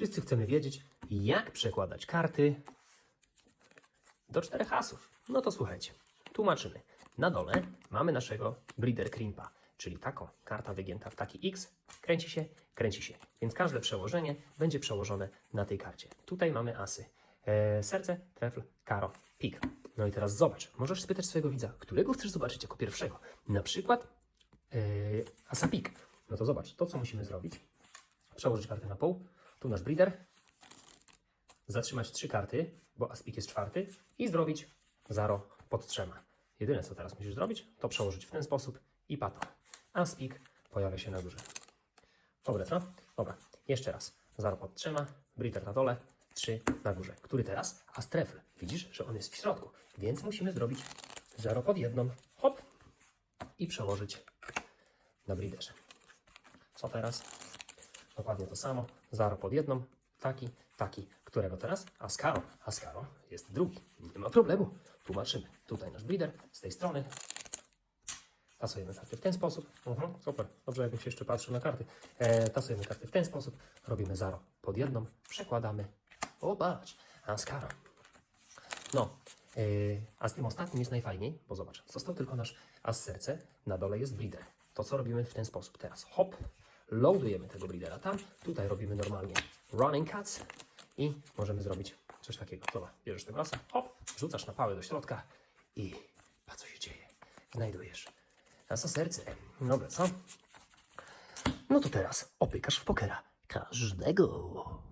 Wszyscy chcemy wiedzieć, jak przekładać karty do czterech asów. No to słuchajcie, tłumaczymy. Na dole mamy naszego breeder crimpa, czyli taką karta wygięta w taki X, kręci się, kręci się. Więc każde przełożenie będzie przełożone na tej karcie. Tutaj mamy asy. E, serce, trefl, karo, pik. No i teraz zobacz, możesz spytać swojego widza, którego chcesz zobaczyć jako pierwszego. Na przykład e, asa pik. No to zobacz, to co musimy zrobić, przełożyć kartę na pół, tu nasz breeder, zatrzymać trzy karty, bo aspik jest czwarty i zrobić zaro pod trzema. Jedyne co teraz musisz zrobić, to przełożyć w ten sposób i pato. Aspik pojawia się na górze. Dobre, co? Dobra, jeszcze raz. Zaro pod trzema, breeder na dole, trzy na górze. Który teraz? Astrefl. Widzisz, że on jest w środku, więc musimy zrobić zero pod jedną, hop i przełożyć na breederze. Co teraz? Dokładnie to samo. Zaro pod jedną, taki, taki. Którego teraz? Ascaro. Ascaro jest drugi. Nie ma problemu. Tłumaczymy. Tutaj nasz breeder, z tej strony. Tasujemy karty w ten sposób. Mhm, super. Dobrze, jakbym się jeszcze patrzył na karty. E, tasujemy karty w ten sposób. Robimy zaro pod jedną. Przekładamy. O, patrz. Ascaro. No, yy, a z tym ostatnim jest najfajniej, bo zobacz, został tylko nasz as serce, na dole jest breeder. To co robimy w ten sposób teraz? Hop, loadujemy tego breedera tam, tutaj robimy normalnie running cuts i możemy zrobić coś takiego. Zobacz, bierzesz tego asa, hop, wrzucasz na pałę do środka i patrz co się dzieje. Znajdujesz asa serce. Dobra, co? No to teraz opykasz w pokera każdego.